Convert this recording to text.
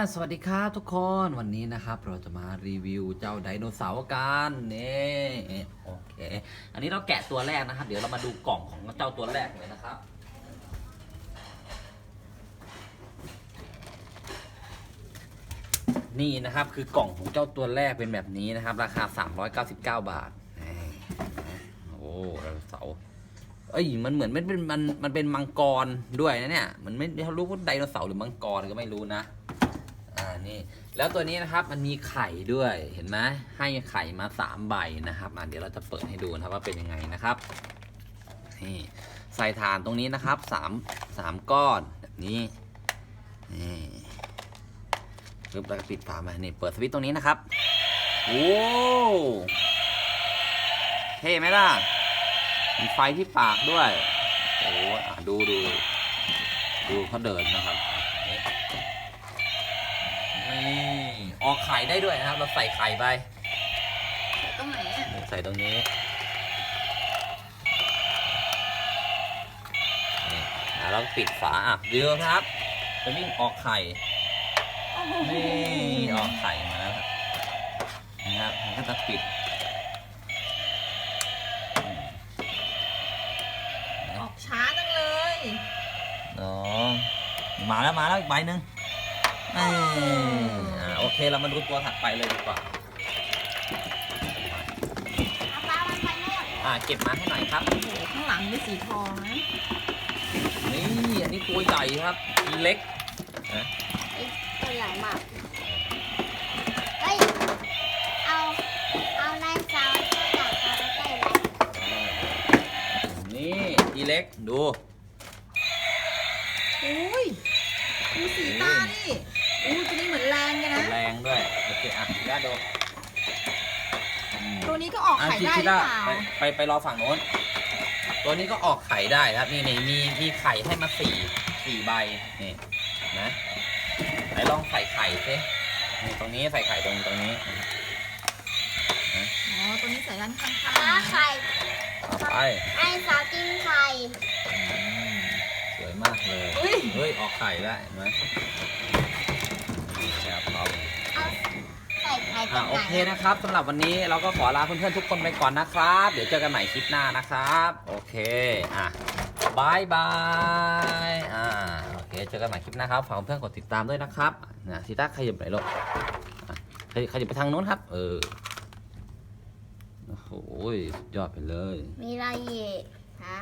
สวัสดีครับทุกคนวันนี้นะครับ เราจะมารีวิวเจ้าไดโนเสาร์กันนี่โอเค อันนี้เราแกะตัวแรกนะครับ เดี๋ยวเรามาดูกล่องของเจ้าตัวแรกเลยนะครับนี่นะครับคือกล่องของเจ้าตัวแรกเป็นแบบนี้นะครับ ราคา 399 บาท โอ้ไดโนเสาร์เอ้ยมันเหมือนมันเป็นมันมันเป็นมังกรด้วยนะเนี่ย มันไม่เขารู้ว่าไดโนเสาร์หรือมังกรก็ไม่รู้นะ นี่ แล้วตัวนี้นะครับมันมีไข่ด้วยเห็นไหมให้ไข่มาสามใบนะครับอ่าเดี๋ยวเราจะเปิดให้ดูนะครับว่าเป็นยังไงนะครับนี่ใส่ฐานตรงนี้นะครับสามสามก้อนแบบนี้นี่ปึ๊บแล้วก็ปิดฝามานี่เปิดสวิตช์ตรงนี้นะครับโอ้เท่ไหมล่ะมีไฟที่ปากด้วยโอ้ดูดูดูเขาเดินนะครับ ออกไข่ได้ด้วยนะครับ เราใส่ไข่ไปตรงไหนอะใส่ตรงนี้นี่อะเราปิดฝาอะเดี๋ยวครับจะวิ่งออกไข่โอ้โหนี่ออกไข่มาแล้วครับนะครับมันก็จะปิดอืมออกช้าจังเลยเนาะมาแล้วมาแล้วอีกใบหนึ่งนี่อะ โอเคเรามาดูตัวถัดไปเลยดีกว่า เอาปลามันไปโน่นอะเก็บมาให้หน่อยครับ โอ้โหข้างหลังเป็นสีทองนะนี่อันนี้ตัวใหญ่ครับ เล็กนะตัวใหญ่มากเฮ้ย เอา เอาในเสาตัวใหญ่เอาไปใกล้ไหมนี่ทีเล็กดู อุ้ยดูสีตา เคอะย่าดูอืมตัวนี้ก็ออกอะไข่ชิได้ชิหรือล่าเปล่าไปไปไปรอฝั่งโน้น ตัวนี้ก็ออกไข่ได้ครับ นี่นี่มีมีไข่ให้มาสี่สี่ใบนี่นะไหนลองใส่ไข่สินี่ตรงนี้ใส่ไข่ตรงตรงนี้อ๋อตัวนี้ใส่ด้านข้างปลาไข่เอาไปไอ้สาวกินไข่อืมสวยมากเลยๆอุ้ยเฮ้ยออกไข่ได้เห็นไหม ใส่ไข่ตรอะงโอไหนเคนะครับสำหรับวันนี้เราก็ขอลาเพื่อนๆทุกคนไปก่อนนะครับ เดี๋ยวเจอกันใหม่คลิปหน้านะครับ โอเคอะบายบายอ่าโอเคเจอกันใหม่คลิปหน้าครับฝากเพื่อนๆกดติดตามด้วยนะครับนะทีต้าขยับไหนอยลูกอะขยับขยับไปทางโน้นครับ เออโอ้โหสุดยอดไปเลย มีอะไรอีกฮะ